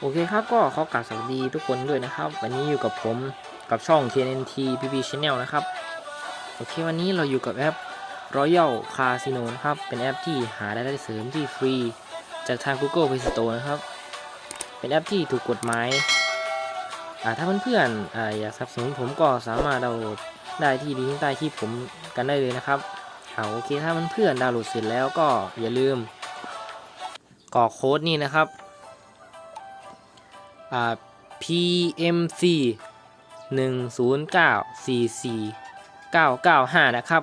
โอเคครับก็ขอกราบสวัสดีทุกคนด้วยนะครับ วันนี้อยู่กับผมกับช่อง TNT PP Channel นะครับ โอเควันนี้เราอยู่กับแอป Royal Casino นะครับ เป็นแอปที่หารายได้เสริมที่ฟรี จากทาง Google Play Store นะครับ เป็นแอปที่ถูกกฎหมายอ่าถ้าเพื่อนๆออยากสนับสนุนผมก็สามารถดาวน์โหลดได้ที่ลิงก์ใต้คลิปผมกันได้เลยนะครับ เอาโอเคถ้ามันเพื่อนดาวน์โหลดเสร็จแล้วก็อย่าลืมกรอกโค้ดนี่นะครับอ่า PMC 1 0 9 4 4 9 9 5นะครับ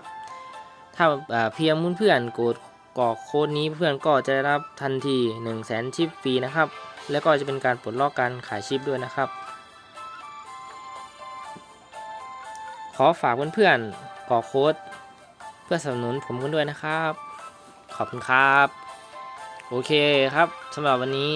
ถ้าเพียงเพื่อนกดกรอกโค้ดนี้เพื่อนก็จะได้รับทันที 1 0 0 0 0แสนชิปฟรีนะครับ แล้วก็จะเป็นการปลดล็อกการขายชิปด้วยนะครับ ขอฝากเพื่อนๆกรอกโค้ด พื่อสนับสนุนผมกันด้วยนะครับ ขอบคุณครับ โอเคครับสำหรับวันนี้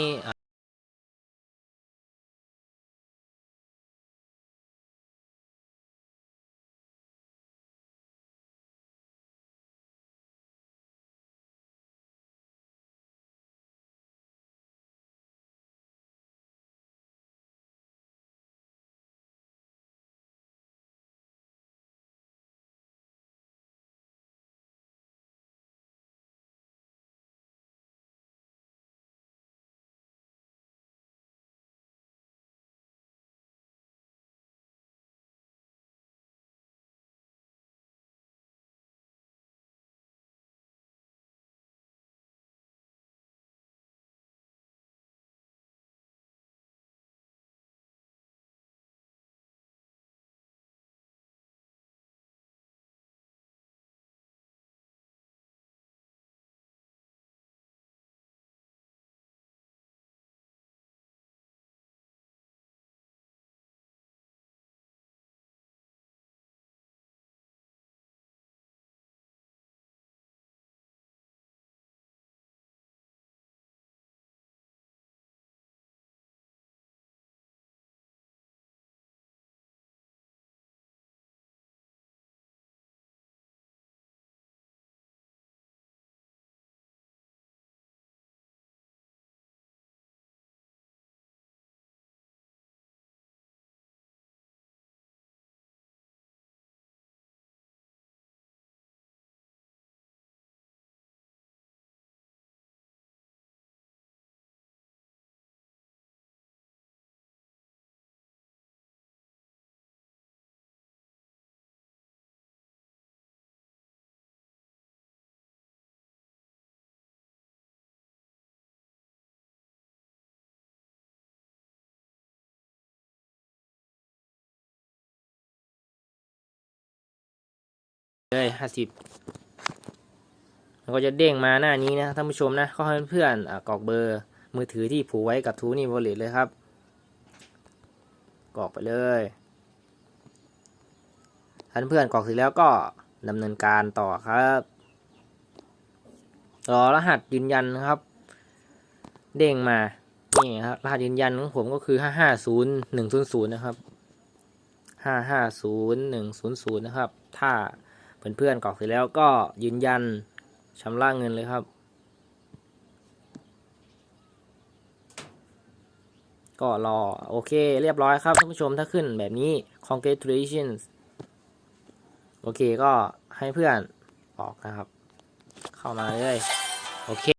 เลยห้าสิบมันก็จะเด้งมาหน้านี้นะท่านผู้ชมนะก็ให้เพื่อนอกรอกเบอร์มือถือที่ผูกไว้กับทูนี่วอลเล็ตเลยครับกรอกไปเลยท่านเพื่อนกรอกเสร็จแล้วก็ดำเนินการต่อครับรอรหัสยืนยันนะครับ เด้งมานี่ครับรหัสยืนยันของผมก็คือห้าห้าศูนย์หนึ่งศูนย์ศูนย์นะครับห้าห้าศูนย์หนึ่งศูนย์ศูนย์นะครับ ถ้า เพื่อนๆกรอกเสร็จแล้วก็ยืนยันชำระเงินเลยครับ ก็รอโอเคเรียบร้อยครับท่านผู้ชมถ้าขึ้นแบบนี้ congratulations โอเคก็ให้เพื่อนออกนะครับ เข้ามาเลย โอเค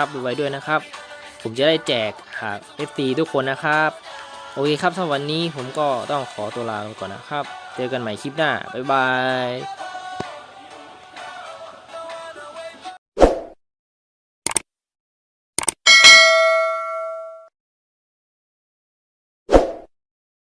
รับไว้ด้วยนะครับ ผมจะได้แจกหา FT ทุกคนนะครับ โอเคครับสำหรับวันนี้ผมก็ต้องขอตัวลาไปก่อนนะครับ เจอกันใหม่คลิปหน้า บ๊ายบาย